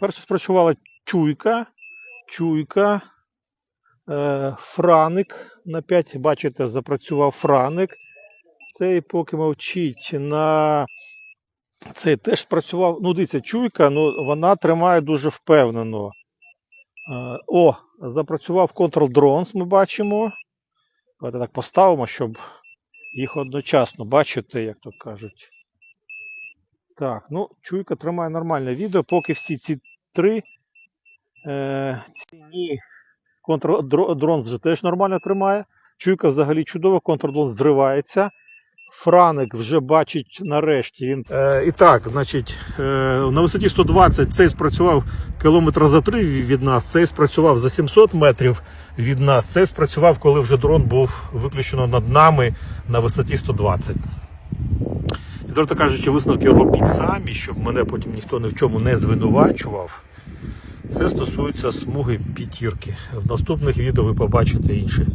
Перше спрацювала чуйка, чуйка, е, франик на 5, бачите, запрацював франик. Цей поки мовчить на цей теж спрацював. Ну, дивіться, чуйка, ну, вона тримає дуже впевнено. Е, О, запрацював Control Drones, ми бачимо. Давайте так поставимо, щоб їх одночасно бачити, як то кажуть. Так, ну, чуйка тримає нормальне відео, поки всі ці три. Е, ці контрдрон вже теж нормально тримає. Чуйка взагалі чудово, контрдрон зривається. Франик вже бачить нарешті. Він... Е, і так, значить, е, на висоті 120 цей спрацював кілометра за 3 від нас, цей спрацював за 700 метрів від нас, цей спрацював, коли вже дрон був виключено над нами на висоті 120. Відверто кажучи, висновки робіть самі, щоб мене потім ніхто ні в чому не звинувачував. Це стосується смуги п'ятірки. В наступних відео ви побачите інше.